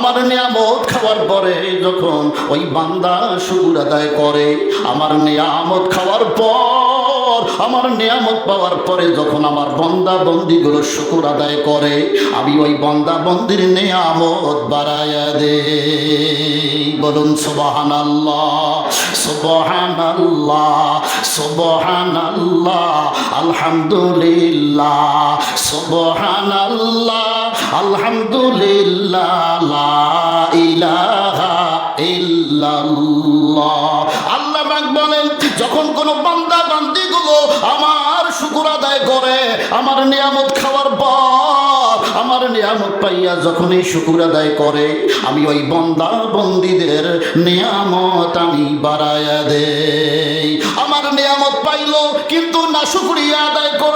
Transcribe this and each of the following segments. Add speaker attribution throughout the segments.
Speaker 1: আমার নিয়ামত খাওয়ার পরে যখন ওই বান্দা শুকুর আদায় করে, আমার নিয়ামত খাওয়ার পর, আমার নিয়ামত পাওয়ার পরে যখন আমার বন্দা বন্দিগুলো শুকুর আদায় করে, আমি ওই বন্দা বন্দির নিয়ামত বাড়াইয়া দে বলুন সুবাহান আল্লাহ সুবহান আল্লাহ সুবহান আল্লাহ আলহামদুলিল্লাহ সুবহান আল্লাহ আলহামদুলিল্লাহ আল্লাহ বলেন, যখন কোন বান্দা বান্দিগুলো আমার শুকুর আদায় করে, আমার নিয়ামত খাওয়ার পর, আমার নিয়ামত পাইয়া যখন এই শুকুর আদায় করে, আমি ওই বন্দা বন্দিদের নিয়ামত আমি বাড়াইয়া দেই। আমার নিয়ামত পাইলো, কিন্তু না শুক্রিয়া আদায় জয়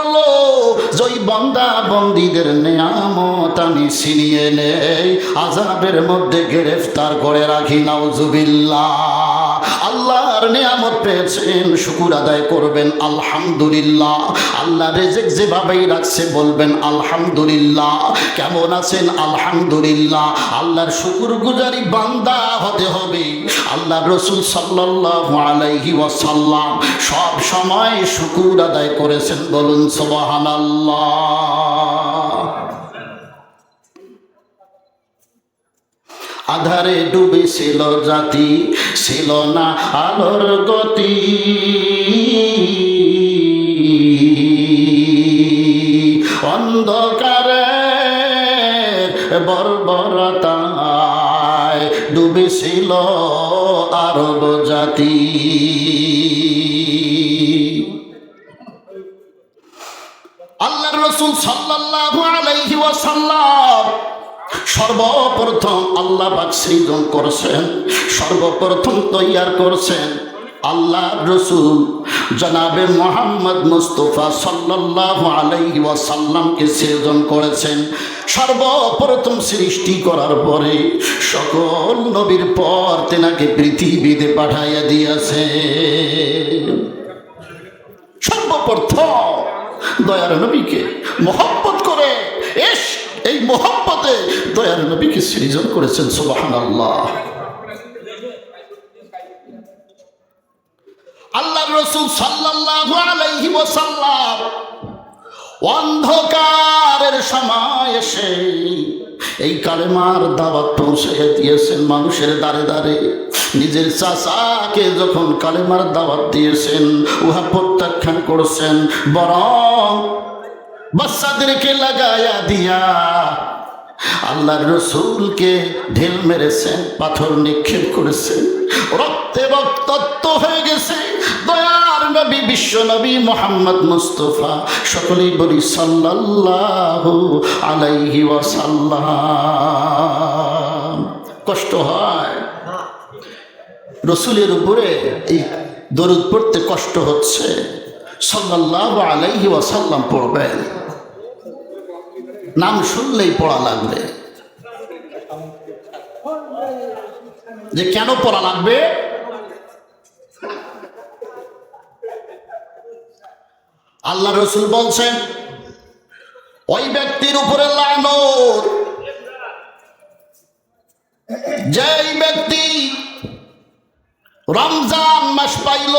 Speaker 1: বন্দা বন্দিদের নিয়ামত আমি ছিনিয়ে নেই। আজাবের মধ্যে গ্রেফতার করে রাখি, নাউজুবিল্লাহ। আল্লাহর নিয়ামত পেয়েছেন, শুকুর আদায় করবেন, আলহামদুলিল্লাহ। আল্লাহ রেজেক যেভাবেই রাখছে, বলবেন, আলহামদুলিল্লাহ। কেমন আছেন? আলহামদুলিল্লাহ। আল্লাহর শুকুর গুজারি বান্দা হতে হবে। আল্লাহ রসুল সাল্লাহ আলাইহি ওয়াসাল্লাম সব সময় শুকুর আদায় করেছেন, বলুন সোবাহান আধারে ডুবেছিল জাতি ছিল না আলোর গতি। অন্ধকারে বর্বরতায় ডুবেছিল আরব জাতি। আল্লাহ পাক সৃজন করছেন, সর্বপ্রথম তৈয়ার করছেন আল্লাহ রসুল জনাবে মোহাম্মদ মুস্তফা সাল্লাল্লাহু আলাইহি ওয়াসাল্লামকে সৃজন করেছেন। সর্বপ্রথম সৃষ্টি করার পরে সকল নবীর পর তেনাকে পৃথিবীতে পাঠাইয়া দিয়েছে সর্বপ্রথম দয়ার নবীকে মোহব্বত করে এই মোহব্বতে দয়ার নবীকে সৃজন করেছেন সুবাহান আল্লাহ আল্লাহ রসুল সাল্লাল্লাহু আলাইহি অন্ধকারের সময় এসে এই কালেমার দাওয়াত পৌঁছে দিয়েছেন মানুষের দ্বারে দ্বারে। নিজের চাচাকে যখন কালেমার দাওয়াত দিয়েছেন, উহা প্রত্যাখ্যান করছেন, বরং বাচ্চাদেরকে লাগায়া দিয়া আল্লাহর রসুলকে ঢিল মেরেছেন, পাথর নিক্ষেপ করেছেন। রক্তে রক্তাক্ত হয়ে গেছে। দয়ার নবী, বিশ্ব নবী মোহাম্মদ মুস্তফা সকলেই বলি, সাল্লাল্লাহু আলাইহি ওয়াসাল্লাম। কষ্ট হয়। রসুলের উপরে এই দরুদ পড়তে কষ্ট হচ্ছে। সাল্লাল্লাহু আলাইহি ওয়াসাল্লাম পড়বেন। নাম শুনলেই পড়া লাগবে। যে কেন পড়া লাগবে? আল্লাহ রসুল বলছেন, ওই ব্যক্তির উপরে লানত। যেই ব্যক্তি রমজান মাস পাইল,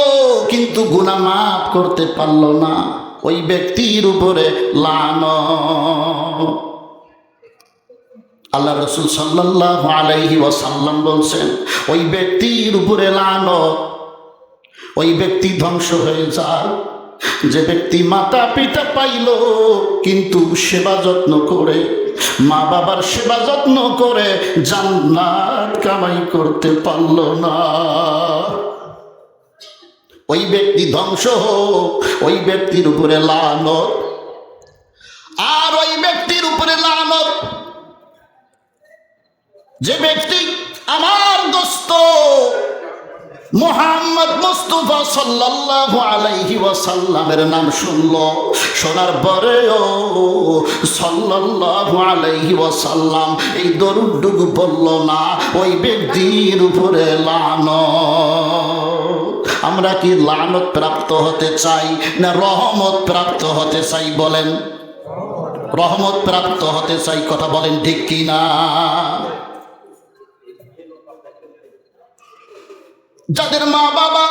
Speaker 1: কিন্তু গুনাহ মাফ করতে পারল না। ওই ব্যক্তির উপরে লান আল্লাহ রসুল সাল্লাহ আলাইহি ওয়াসাল্লাম বলছেন, ওই ব্যক্তির উপরে লান ওই ব্যক্তি ধ্বংস হয়ে যায়। যে ব্যক্তি মাতা পিতা পাইল, কিন্তু সেবা যত্ন করে মা বাবার সেবা যত্ন করে, জান্নাত কামাই করতে পারল না। ওই ব্যক্তি ধ্বংস হোক, ওই ব্যক্তির উপরে লানত। আর ওই ব্যক্তির উপরে লানত। যে ব্যক্তি আমার দোস্ত মোহাম্মদ মুস্তফা সাল্লাল্লাহু আলাইহি ওয়াসাল্লামের নাম শুনলো, শোনার পরেও সাল্লাল্লাহু আলাইহি ওয়াসাল্লাম এই দরুডুগু বলল না, ওই ব্যক্তির উপরে লানত। আমরা কি লানত প্রাপ্ত হতে চাই না রহমত প্রাপ্ত হতে চাই বলেন? রহমত প্রাপ্ত হতে চাই কথা বলেন ঠিক কি না যাদের মা বাবা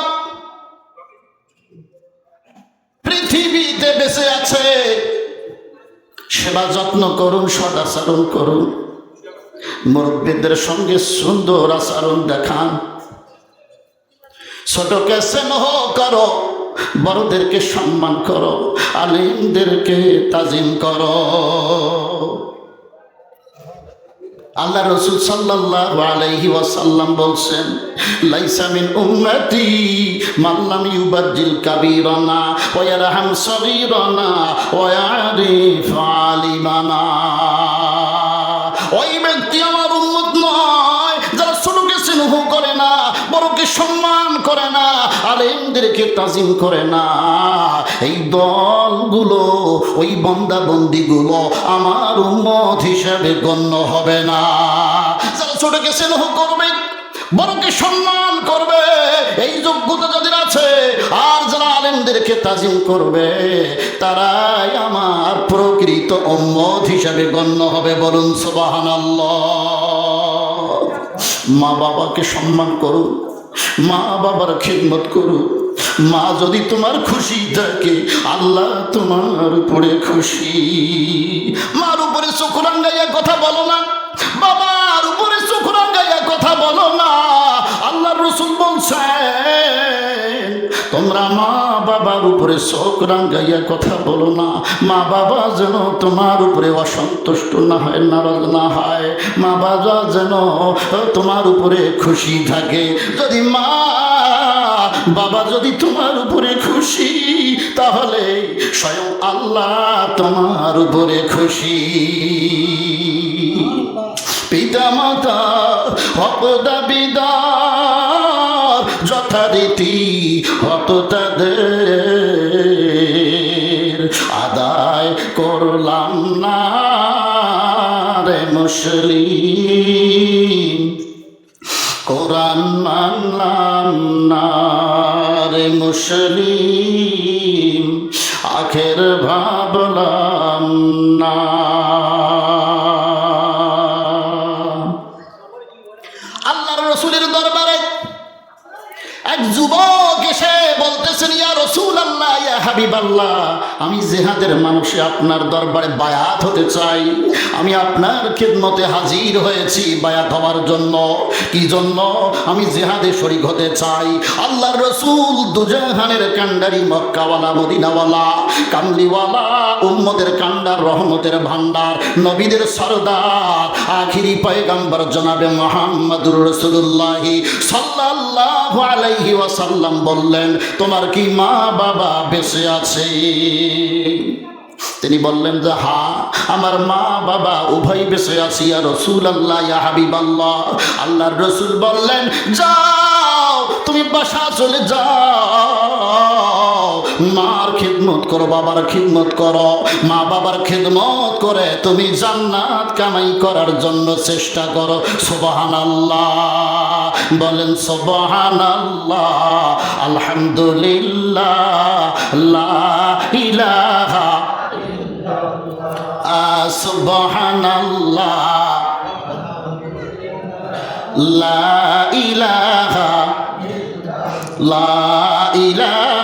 Speaker 1: পৃথিবীতে বেঁচে আছে, সেবা যত্ন করুন, সদাচরণ করুন। মুরব্বীদের সঙ্গে সুন্দর আচরণ দেখান। ছোটকে স্নেহ করো, বড়দেরকে সম্মান করো, আলিমদেরকে তাজিম করো। আল্লাহ রসুল সাল্লাল্লাহু আলাইহি ওয়াসাল্লাম বলছেন উম্মতি কাবীরানা ওয়া ইয়ারহাম ওয়া ইয়ারিফ আলিমানা। ওই ব্যক্তি আমার উম্মত নয়, যারা স্নেহ করে না, বড়কে সম্মান করে না, আলেমদেরকে তাজিম করে না। এই দলগুলো, ওই বন্দা বন্দিগুলো আমার উম্মত হিসাবে গণ্য হবে না। যারা ছোটকে স্নেহ করবে বড়কে সম্মান করবে, এই যোগ্যতা যাদের আছে, আর যারা আলেমদেরকে তাজিম করবে, তারাই আমার প্রকৃত উম্মত হিসাবে গণ্য হবে, বলুন সুবাহান মা বাবাকে সম্মান করুন। মা বাবার খেদমত করো। মা যদি তোমার খুশি থাকে, আল্লাহ তোমার উপরে খুশি। মার উপরে সুখরাঙ্গাইয়া কথা বলো না। বাবার উপরে সুখরাঙ্গাইয়া কথা বলো না। আল্লাহ রসুল বলছেন তোমরা মা বাবার উপরে চোখ রাঙ্গাইয়া কথা বলো না। মা বাবা যেন তোমার উপরে অসন্তুষ্ট না হয়, নারাজ না হয়। মা বাবা যেন তোমার উপরে খুশি থাকে। যদি মা বাবা যদি তোমার উপরে খুশি, তাহলে স্বয়ং আল্লাহ তোমার উপরে খুশি। পিতা মাতা হক দাবিদার যথারীতি হত তাদের। আদায় করলাম না রে মুসলিম। কোরআন মানলাম না রে মুসলিম। আখের ভাবলাম না আল্লাহ হাবিব আল্লাহ আমি জেহাদের মানুষে আপনার দরবারে বায়াত হতে চাই। আমি আপনার খেদমতে হাজির হয়েছি বায়াত হওয়ার জন্য। কি জন্য? আমি জেহাদে শরিক হতে চাই। আল্লাহর রসুল দুজাহানের কান্ডারি মক্কাওয়ালা, মদিনাওয়ালা, কামলিওয়ালা উম্মদের কান্ডার, রহমতের ভান্ডার নবীদের সরদার, আখিরি পয়গাম্বর জনাবে মোহাম্মদুর রসুল্লাহি সাল্লাল্লাহু আলাইহি ওয়াসাল্লাম বললেন, তোমার কি মা বাবা বেঁচে আছে। তিনি বললেন, যে হা, আমার মা, বাবা, উভয় বেঁচে আছি আর রসুল আল্লাহ ইয়া হাবিব আল্লাহ আল্লাহর রসুল বললেন, যাও, তুমি বাসা চলে যাও। মার খিদমত করো, বাবার খিদমত করো। মা বাবার খিদমত করে তুমি জান্নাত কামাই করার জন্য চেষ্টা করো। সুবাহান আল্লাহ বলেন সুবাহান আল্লাহ আলহামদুলিল্লাহ। লা ইলাহা সুবহানাল্লাহ। লা ইলাহা লা ইলাহা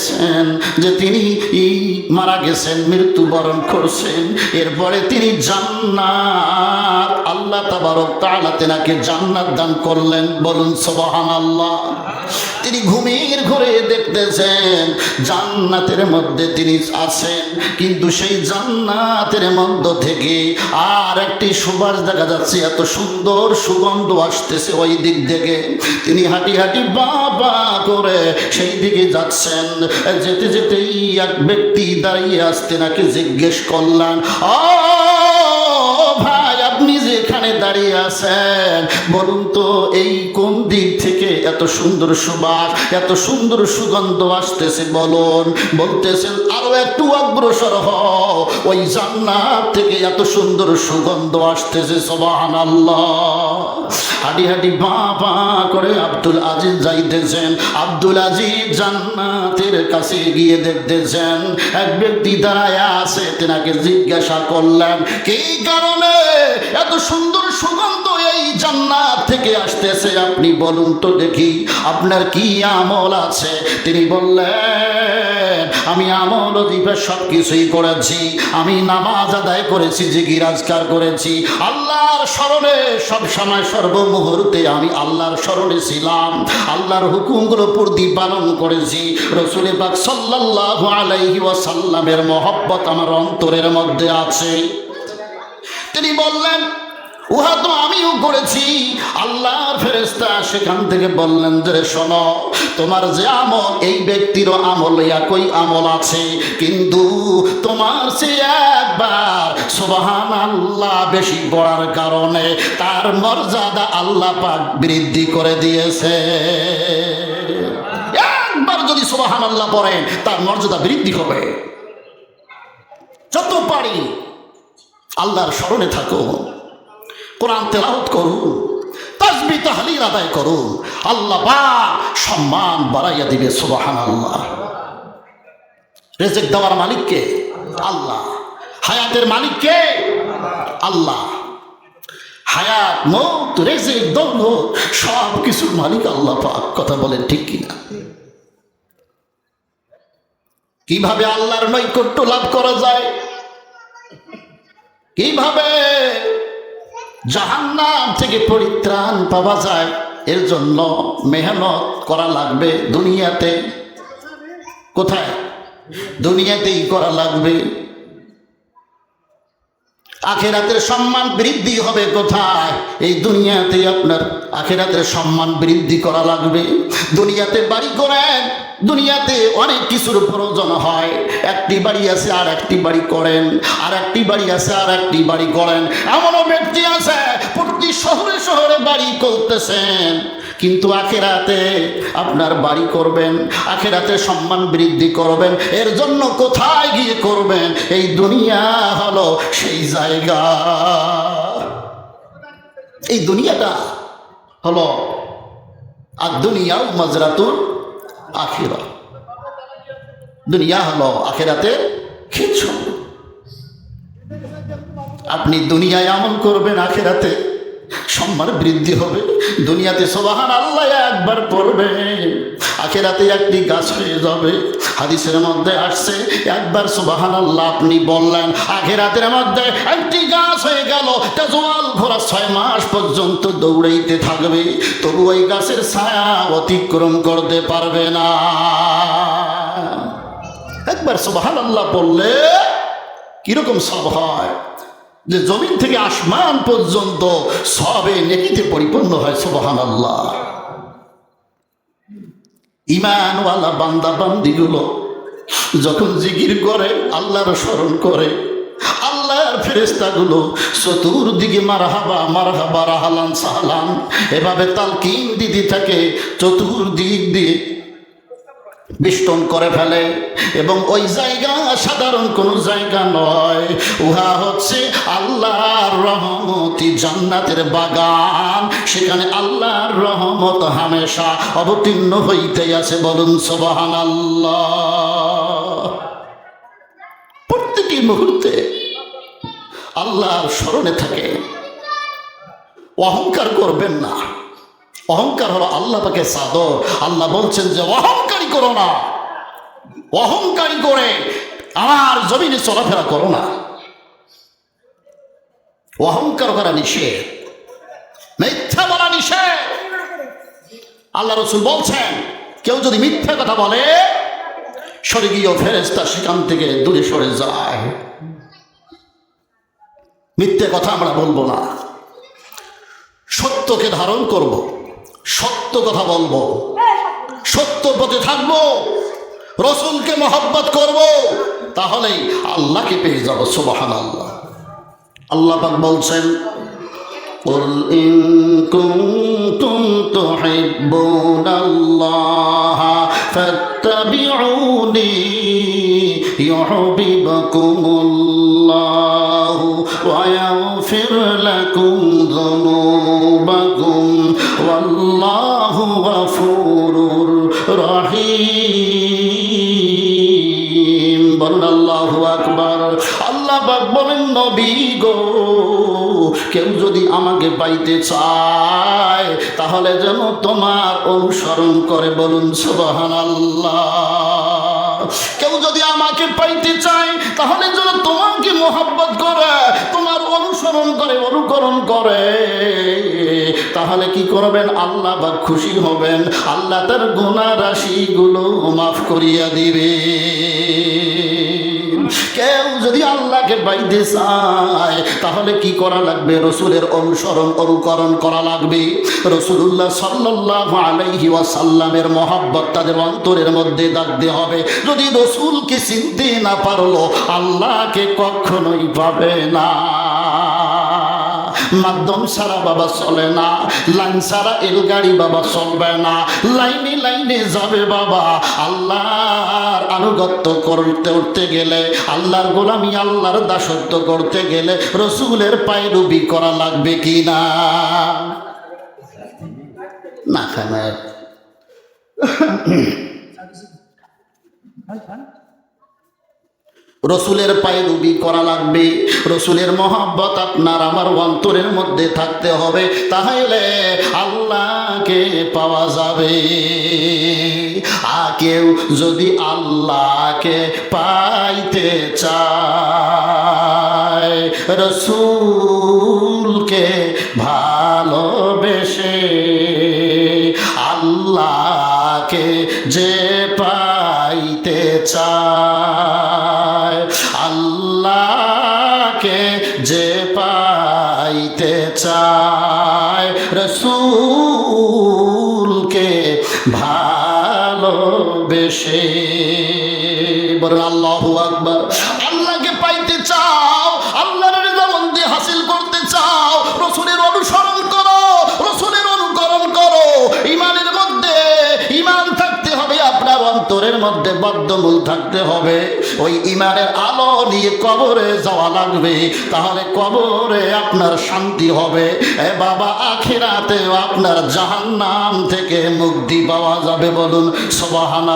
Speaker 1: দেখতেছেন যে তিনি মারা গেছেন, মৃত্যুবরণ করছেন। এরপরে তিনি জান্নাত, আল্লাহ তাবারক তাআলা তেনাকে জান্নাত দান করলেন। বলুন, সুবহানাল্লাহ। তিনি ঘুমের ঘরে দেখতেছেন, জান্নাতের মধ্যে তিনি আছেন। কিন্তু সেই জান্নাতের মধ্য থেকে আর একটি সুবাস দেখা যাচ্ছে, এত সুন্দর সুগন্ধ আসতেছে ওই দিক থেকে। তিনি হাঁটি হাঁটি বাবা করে সেই দিকে যাচ্ছেন। যেতে যেতেই এক ব্যক্তি দাঁড়িয়ে আসতে নাকি জিজ্ঞেস করলেন, ও ভাই, আপনি দাঁড়িয়ে আছেন? বলুন তো, এই কোন দিক থেকে এত সুন্দর সুবাস, এত সুন্দর সুগন্ধ আসতেছে, বলুন। বলতেছেন, আরও একটু অগ্রসর হও, ওই জান্নাত থেকে এত সুন্দর সুগন্ধ আসতেছে সোবাহান আল্লাহ হাঁটি হাঁটি পা পা করে আব্দুল আজিজ যাইতেছেন। আব্দুল আজিজ জান্নাতের কাছে গিয়ে দেখতেছেন, এক ব্যক্তি দাঁড়ায় আছে, তেনাকে জিজ্ঞাসা করলেন, কি কারণে এত সুন্দর সুগন্ধ এই জান্নাত থেকে আসতেছে? আপনি বলুন তো দেখি, আপনার কি আমল আছে? তিনি বললেন, আমি আমল অধিপের সব কিছুই করেছি, আমি নামাজ আদায় করেছি যে গিরাজকার করেছি, আল্লাহর স্মরণে সব সময় সর্বমুহূর্তে আমি আল্লাহর স্মরণে ছিলাম। আল্লাহর হুকুমগুলো প্রতি পালন করেছি। রসুলের পাক সাল্লাহ আলাইহি ওয়াসাল্লামের মহব্বত আমার অন্তরের মধ্যে আছে। তিনি বললেন উহা তো আমিও করেছি। আল্লাহর ফেরেস্তা সেখান থেকে বললেন, যে শোনো, তোমার যে আমল, এই ব্যক্তিরও আমল একই আমল আছে। কিন্তু তোমার সে একবার সুবাহান আল্লাহ বেশি পড়ার কারণে তার মর্যাদা আল্লাহ পাক বৃদ্ধি করে দিয়েছে। একবার যদি সুবাহান আল্লাহ পড়েন, তার মর্যাদা বৃদ্ধি হবে। যত পারি, আল্লাহর স্মরণে থাকুন কোরআন তেলাওত করুন, তাজবি, তাহলিল আদায় করুন, আল্লাহ বা সম্মান বাড়াইয়া দিবে সুবাহান আল্লাহ রেজেক দেওয়ার মালিককে আল্লাহ। হায়াতের মালিককে আল্লাহ। হায়াত, মৌত, রেজেক দৌল সব কিছুর মালিক আল্লাহ পাক, কথা বলেন ঠিক কিনা? কীভাবে আল্লাহর নৈকট্য লাভ করা যায়? কীভাবে? জাহান্নাম থেকে পরিত্রাণ পাওয়া যায়। এর জন্য মেহনত করা লাগবে দুনিয়াতে। কোথায়? দুনিয়াতেই করা লাগবে। আখেরাতের সম্মান বৃদ্ধি হবে কোথায়? এই দুনিয়াতে আপনার আখেরাতের সম্মান বৃদ্ধি করা লাগবে। দুনিয়াতে বাড়ি করেন, দুনিয়াতে অনেক কিছুর প্রয়োজন হয়। একটি বাড়ি আছে আর একটি বাড়ি করেন। আর একটি বাড়ি আছে আর একটি বাড়ি করেন। এমনও ব্যক্তি আছে, প্রতি শহরে শহরে বাড়ি করতেছেন। কিন্তু আখেরাতে আপনার বাড়ি করবেন, আখেরাতে সম্মান বৃদ্ধি করবেন, এর জন্য কোথায় গিয়ে করবেন? এই দুনিয়া হলো সেই জায়গা। এই দুনিয়াটা হলো আর দুনিয়াও মাজরাতুর আখিরা। দুনিয়া হলো আখেরাতে খিচ্ছ আপনি দুনিয়ায় আমল করবেন, আখেরাতে সম্মান বৃদ্ধি হবে। দুনিয়াতে সোবাহান আল্লাহ একবার পড়বে। আখেরাতে একটি গাছ হয়ে যাবে। হাদিসের মধ্যে আসছে, একবার সোবাহান আল্লাহ আপনি বললেন, আখেরাতের মধ্যে একটি গাছ হয়ে গেল। জোয়াল ঘোরা ছয় মাস পর্যন্ত দৌড়াইতে থাকবে। তবু ওই গাছের ছায়া অতিক্রম করতে পারবে না। একবার সোবাহান আল্লাহ বললে, কীরকম সব হয়? যে জমিন থেকে আসমান পর্যন্ত সবে নেকিতে পরিপূর্ণ হয় সোবাহান আল্লাহ ইমানওয়ালা বান্দা বান্দিগুলো যখন জিকির করে, আল্লাহর স্মরণ করে, আল্লাহর ফেরেস্তাগুলো চতুর্দিকে মারহাবা মারহাবা, রাহালান, সাহালান, এভাবে তালকিন দিদি থাকে, চতুর্দিক দিয়ে বেষ্টন করে ফেলে এবং ওই জায়গা সাধারণ কোনো জায়গা নয়। উহা হচ্ছে আল্লাহর রহমতি জান্নাতের বাগান। সেখানে আল্লাহর রহমত হামেশা অবতীর্ণ হইতে আছে বলুন সবাহান আল্লাহ প্রত্যেকটি মুহূর্তে আল্লাহর স্মরণে থাকে। অহংকার করবেন না। অহংকার হলো আল্লাহ পাকে সাদর আল্লাহ বলছেন যে, অহংকারী করো না। অহংকারী করে আমার জমিনে চলাফেরা করো না। অহংকার করা নিষেধ। মিথ্যা বলা নিষেধ। আল্লাহ রসুল বলছেন, কেউ যদি মিথ্যা কথা বলে, স্বর্গীয় ফেরেস্তা সেখান থেকে দূরে সরে যায়। মিথ্যে কথা আমরা বলব না। সত্যকে ধারণ করব। সত্য কথা বলবো সত্য পথে থাকবো রসুলকে মহব্বত করব তাহলেই আল্লাহকে পেয়ে যাব সুবাহান আল্লাহ আল্লাহ পাক বলছেন قل إن كنتم تحبون الله فاتبعوني يحببكم الله ويغفر لكم ذنوبكم রহিম। বলুন, আল্লাহু আল্লাহ বলেন, নবী গো, কেউ যদি আমাকে পাইতে চায়, তাহলে যেন তোমার অনুসরণ করে বলুন, সুবহানাল্লাহ। কেউ যদি আমাকে পাইতে চায়, তাহলে যেন তোমাকে তাহলে কি করবেন? আল্লাহ বা খুশি হবেন। আল্লাহ তার গুণা রাশিগুলো মাফ করিয়া দিবে কেউ যদি আল্লাহকে পাইতে চায়, তাহলে কি করা লাগবে? রসুলের অনুসরণ, অনুকরণ করা লাগবে। রসুল্লাহ সাল্লাহ আলাইহি ওয়াসাল্লামের মহাব্বত তাদের অন্তরের মধ্যে ডাকতে হবে। যদি রসুলকে চিনতে না পারল, আল্লাহকে কখনোই পাবে না। মাধ্যম সারা বাবা চলে না, লাইন সারা এল গাড়ি বাবা চলবে না, লাইনে লাইনে যাবে বাবা। আল্লাহর আনুগত্য করতে উঠতে গেলে, আল্লাহর গোলামি, আল্লাহর দাসত্ব করতে গেলে রসুলের পায়রুবি করা লাগবে কি না? না রসুলের পায়ে রুবি করা লাগবে। রসুলের মহাব্বত আপনার আমার অন্তরের মধ্যে থাকতে হবে। তাহলে আল্লাহকে পাওয়া যাবে। আর কেউ যদি আল্লাহকে পাইতে চায়, রসুলকে ভালোবেসে আল্লাহকে যে পাইতে চায় অন্তরের মধ্যে থাকতে হবে। ওই ইমানের আলো নিয়ে কবরে যাওয়া লাগবে। তাহলে কবরে আপনার শান্তি হবে। এ বাবা, আখিরাতেও আপনার জাহান্নাম থেকে মুক্তি পাওয়া যাবে বলুন সবাহান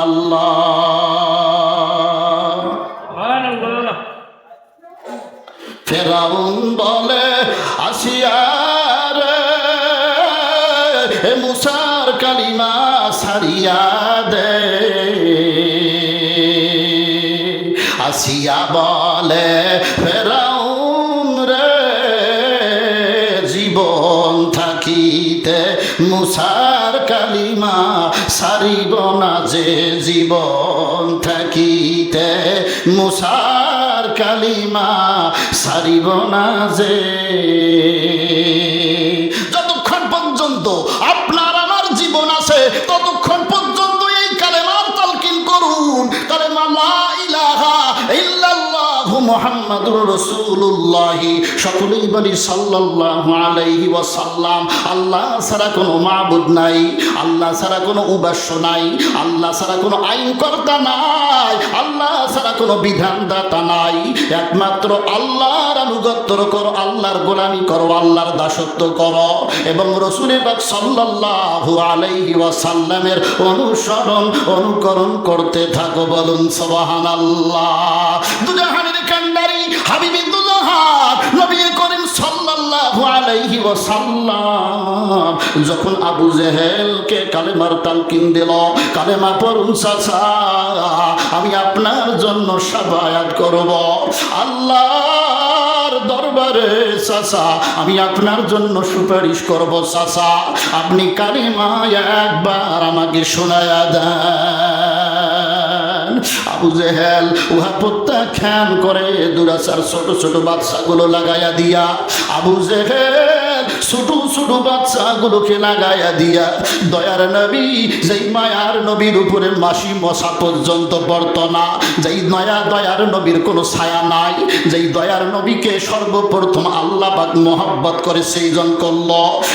Speaker 1: ফেরাউন বলে আসিয়ার হে মুসার কালিমা সারিয়া আসিয়া বলে, ফেরাউন রে, জীবন থাকিতে মুসার কালিমা সারিব না যে জীবন থাকিতে মুসার কালিমা সারিব না যে মুহাম্মাদুর রাসূলুল্লাহ, সকলেই বলি সাল্লাল্লাহু আলাইহি ওয়াসাল্লাম। আল্লাহ ছাড়া কোনো মাবুদ নাই, আল্লাহ ছাড়া কোনো উপাস্য নাই, আল্লাহ ছাড়া কোনো আইনকর্তা নাই, আল্লাহ ছাড়া কোনো বিধানদাতা নাই। একমাত্র আল্লাহর আনুগত্য করো, আল্লাহর গোলামি করো, আল্লাহর দাসত্ব করো। এবং রসুলের পাক সাল্লাল্লাহু আলাইহি ওয়াসাল্লামের অনুসরণ, অনুকরণ করতে থাকো বলুন, সুবহানাল্লাহ। দুজাহানের করিম যখন আবু জেহেলকে কালেমার তালকিন দিল, কালেমা পড়ুন চাচা, আমি আপনার জন্য সাবায়াত করব। আল্লাহর দরবারে চাচা, আমি আপনার জন্য সুপারিশ করব চাচা, আপনি কালিমা একবার আমাকে শোনায়া দেন। আবু জেহেল উহা প্রত্যাখ্যান করে দুরাচার ছোট ছোট বাচ্চাগুলো লাগাইয়া দিয়া আবু জেহেল ছোট ছোট বাচ্চাগুলোকে লাগাইয়া দিয়া, দয়ার নবী, যেই মায়ার নবীর উপরে মাসি মশা পর্যন্ত বর্তনা, যেই নয়া দয়ার নবীর কোনো ছায়া নাই, যেই দয়ার নবীকে সর্বপ্রথম আল্লাহ পাক মোহাব্বত করে সেই জন করল,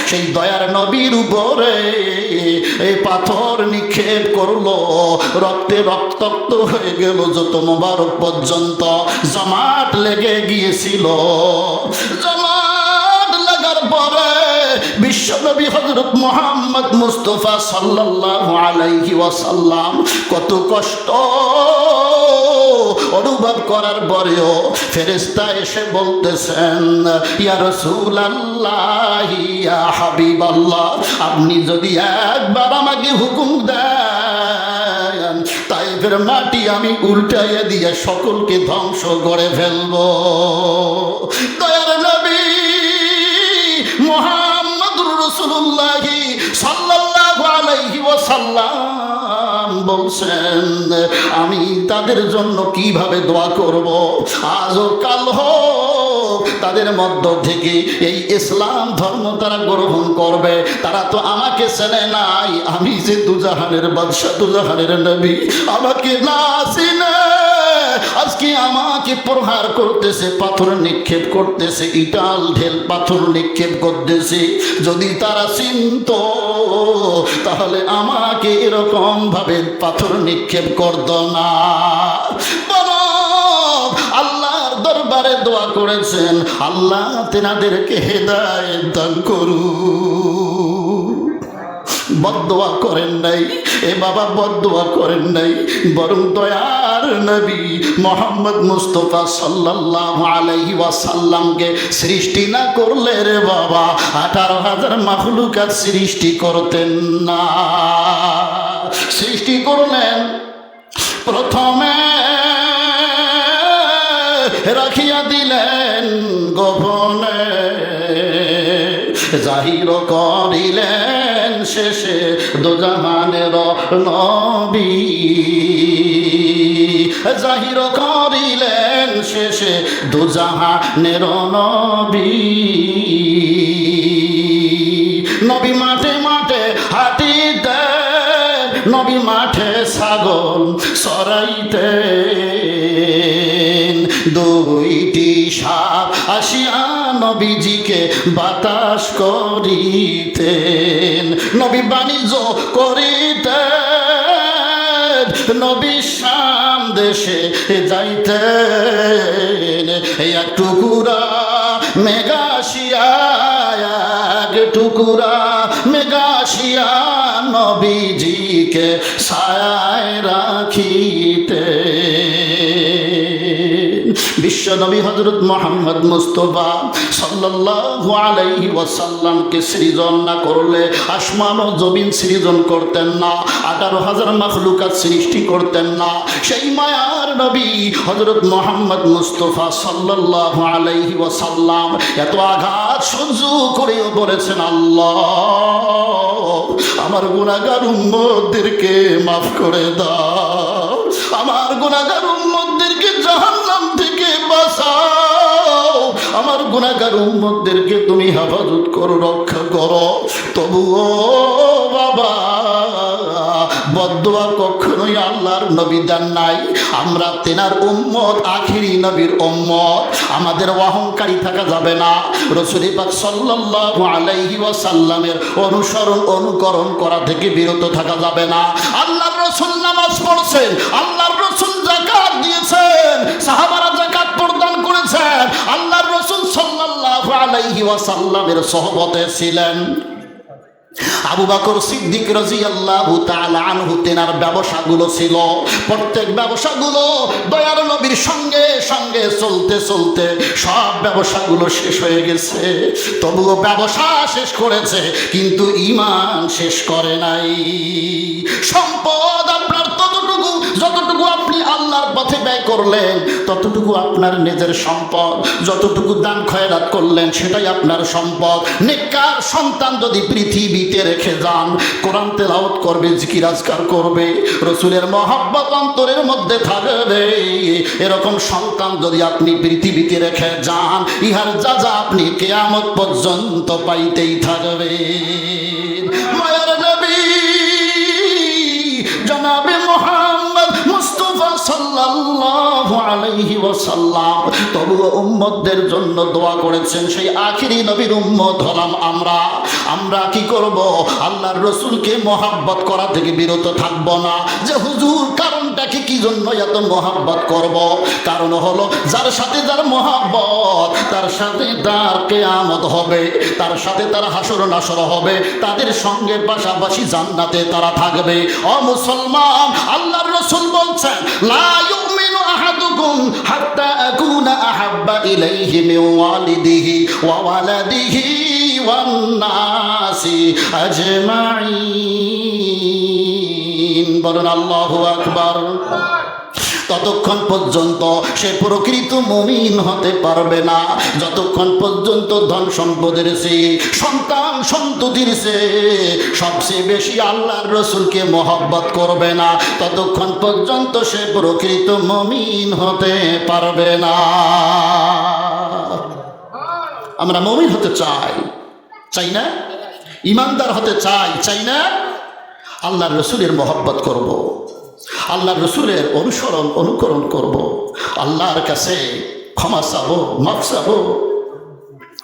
Speaker 1: সেই দয়ার নবীর উপরে এই পাথর নিক্ষেপ করল, রক্তে রক্তাক্ত হয়ে গেল যত মোবারক পর্যন্ত জমাট লেগে গিয়েছিল লাগার পরে বিশ্বনবী হজরত মোহাম্মদ মুস্তফা সাল্লাল্লাহু আলাইহি ওয়াসাল্লাম কত কষ্ট অনুভব করার পরেও ফেরেস্তা এসে বলতেছেন, ইয়া রাসূলুল্লাহ, ইয়া হাবিবাল্লাহ, আপনি যদি একবার আমাকে হুকুম দেন তাই ফের মাটি আমি উল্টাইয়া দিয়ে সকলকে ধ্বংস করে ফেলব। দয়ার ওয়াসাল্লাম বলছেন, আমি তাদের জন্য কীভাবে দোয়া করব? আজও কাল হোক, তাদের মধ্য থেকে এই ইসলাম ধর্ম তারা গ্রহণ করবে। তারা তো আমাকে চেনে নাই। আমি যে দুজাহানের বাদশাহ, দুজাহানের নবী। আমাকে না চিনে। আজকে আমাকে প্রহার করতেছে, পাথর নিক্ষেপ করতেছে, ইটাল ঢেল পাথর নিক্ষেপ করতেছে। যদি তারা চিনত, তাহলে আমাকে এরকম ভাবে পাথর নিক্ষেপ করত না। আল্লাহর দরবারে দোয়া করেছেন, আল্লাহ তেনাদেরকে হেদায়ত দান করুন বদোয়া করেন নাই, এ বাবা বদোয়া করেন নাই। বরং দয়ার নবী মোহাম্মদ মুস্তফা সাল্লাল্লাহু আলাইহি ওয়াসাল্লামকে সৃষ্টি না করলে রে বাবা, আঠারো হাজার মাখলুকাত সৃষ্টি করতেন না। সৃষ্টি করলেন প্রথমে, রাখিয়া দিলেন গোপনে, জাহির করিলেন। শেষে দোজাহানের নবী জাহির করিলেন শেষে দোজাহানের নবী। নবী মাঠে মাঠে হাঁটিতে নবী মাঠে ছাগল সরাইতে দুইটি সাপ আসিয়া নবীজিকে বাতাস করিতেন। নবী বাণিজ্য করিতেন। নবী শাম দেশে যাইতেন। এক টুকুরা মেঘাশিয়া এক টুকুরা মেঘাশিয়া নবীজিকে ছায় রাখিতে বিশ্ব নবী হজরত মোহাম্মদ মুস্তফা সাল্লাল্লাহু আলাইহি ওয়াসাল্লামকে সৃজন না করলে আসমান ও জমিন সৃজন করতেন না, আঠারো হাজার মাখলুকাত সৃষ্টি করতেন না। সেই মায়ার নবী হজরত মোহাম্মদ মুস্তফা সাল্লাল্লাহু আলাইহি ওয়াসাল্লাম এত আঘাত সহ্য করেও বলেছেন, আল্লাহ, আমার গুণাগার উম্মদেরকে মাফ করে দাও। আমার গুণাগার বাঁচাও। আমার গুণাগার উম্মদেরকে তুমি হেফাজত করো, রক্ষা করো। তবুও বাবা বদুয়া কখনোই আল্লাহর নবী দেন নাই। আমরা তেনার উম্মত, আখিরি নবীর উম্মত। আমাদের অহংকারী থাকা যাবে না। রসুলি পাক সাল্লাল্লাহু আলাইহি ওয়াসাল্লামের অনুসরণ, অনুকরণ করা থেকে বিরত থাকা যাবে না। আল্লাহর রসুল নামাজ পড়ছেন, আল্লাহর রসুল জাকাত দিয়েছেন। সাহাবারা জাকাত করেছেন আল্লাহর রসুল সাল্লাল্লাহু আলাইহি ওয়াসাল্লামের সহবতে ছিলেন। আবু বকর সিদ্দিক রাজিয়াল্লাহু তাআলা আনহু তেনার ব্যবসাগুলো ছিল। প্রত্যেক ব্যবসাগুলো দয়ার নবীর সঙ্গে সঙ্গে চলতে চলতে সব ব্যবসাগুলো শেষ হয়ে গেছে। তবুও ব্যবসা শেষ করেছে, কিন্তু ইমান শেষ করে নাই। সম্পদ আপনার ততটুকু, যতটুকু আল্লাহ আল্লাহর পথে ব্যয় করলেন, ততটুকু আপনার নিজের সম্পদ, যতটুকু দান খয়রাত করলেন, সেটাই আপনার সম্পদ। নেকার সন্তান যদি পৃথিবীতে রেখে যান, কোরআন তেলাওত করবে জিকিরাজকার করবে, রসুলের মহাব্বত অন্তরের মধ্যে থাকবে। এরকম সন্তান যদি আপনি পৃথিবীতে রেখে যান, ইহার যা যা আপনি কেয়ামত পর্যন্ত পাইতেই থাকবে। আলাইহি জন্য দোয়া করেছেন, সেই আখিরি নবীর আমরা। আমরা কি করব? আল্লাহর রসুলকে মহাব্বত করা থেকে বিরত থাকব না। যে হুজুর কারণটা কি কি জন্য এত মহাব্বত করব। কারণ হলো, যার সাথে যার মহাব্বত, তার সাথে তার কেয়ামত হবে, তার সাথে তার হাসর নাসর হবে, তাদের সঙ্গে পাশাপাশি জান্নাতে তারা থাকবে। অ মুসলমান, আল্লাহর রসুল বলছেন, লা ইউমিনু আহাদুকুম হাত্তা আকুনা আহাব্বা ইলাইহি মিন ওয়ালিদিহি ওয়া ওয়ালাদিহি ওয়ান নাসি আজমাইন বলুন, আল্লাহ আকবার। ততক্ষণ পর্যন্ত সে প্রকৃত মমিন হতে পারবে না। যতক্ষণ পর্যন্ত ধন সম্পদের সে, সন্তান সন্ততির সে, সবচেয়ে বেশি আল্লাহর রসুলকে মহব্বত করবে না, ততক্ষণ পর্যন্ত সে প্রকৃত মমিন হতে পারবে না। আমরা মমিন হতে চাই চাই না? ইমানদার হতে চাই চাই না? আল্লাহর রসুলের মহব্বত করব। আল্লাহ রসুলের অনুসরণ, অনুকরণ করব। আল্লাহর কাছে ক্ষমা চাবো, মাফ চাবো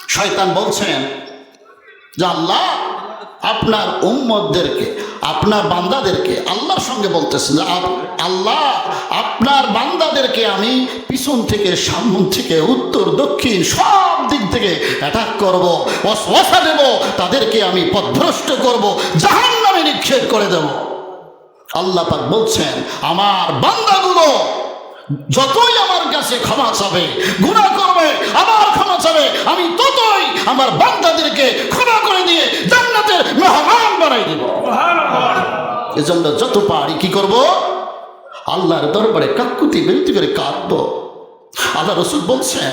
Speaker 1: শয়তান বলছেন যে, আল্লাহ আপনার উম্মতদেরকে, আপনার বান্দাদেরকে আল্লাহর সঙ্গে বলতেছেন আল্লাহ আপনার বান্দাদেরকে আমি পিছন থেকে, সামন থেকে, উত্তর, দক্ষিণ সব দিক থেকে অ্যাটাক করব দেব, তাদেরকে আমি পথভ্রষ্ট করব জাহান নামে নিক্ষেপ করে দেব। আল্লাহ পাক বলছেন আমার বান্দাগুলো যতই আমার কাছে ক্ষমা চাবে গুণা করবে আবার ক্ষমা চাবে আমি ততই আমার বান্দাদেরকে ক্ষমা করে দিয়ে জান্নাতের মেহমান বানাই দেব। এজন্য যত পারি কি করব? আল্লাহর দরবারে কাকুতি বিনতি করে কাঁদব। আল্লাহ রসুল বলছেন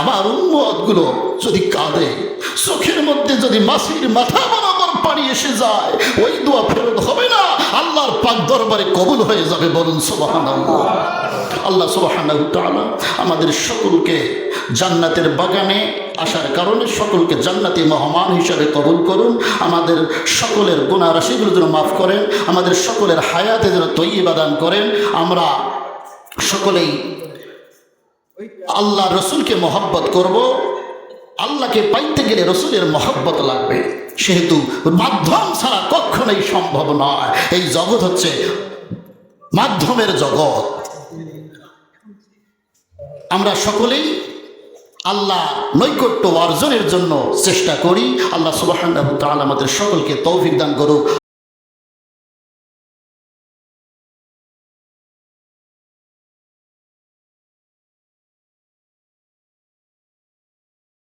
Speaker 1: আমার উম্মতগুলো যদি কাঁদে চোখের মধ্যে যদি মাসির মাথা বরাবর পানি এসে যায়। ওই দোয়া ফেরত হবে না। আল্লাহর পাক দরবারে কবুল হয়ে যাবে বলুন সোবাহান আল্লাহ সুবাহান আমাদের সকলকে জান্নাতের বাগানে আসার কারণে সকলকে জান্নাতি মহমান হিসাবে কবুল করুন। আমাদের সকলের গুণা রাশিগুলো যেন মাফ করেন। আমাদের সকলের হায়াতে যেন তৈবা দান করেন। আমরা সকলেই আল্লাহ রসুলকে মহব্বত করব। আল্লাহকে পাইতে গেলে রসুলের মহব্বত লাগবে। সেহেতু মাধ্যম ছাড়া কখনোই সম্ভব নয়। এই জগৎ হচ্ছে মাধ্যমের জগৎ। আমরা সকলেই আল্লাহ নৈকট্য অর্জনের জন্য চেষ্টা করি। আল্লাহ সুবাহ আমাদের সকলকে তৌফিক দান করুক।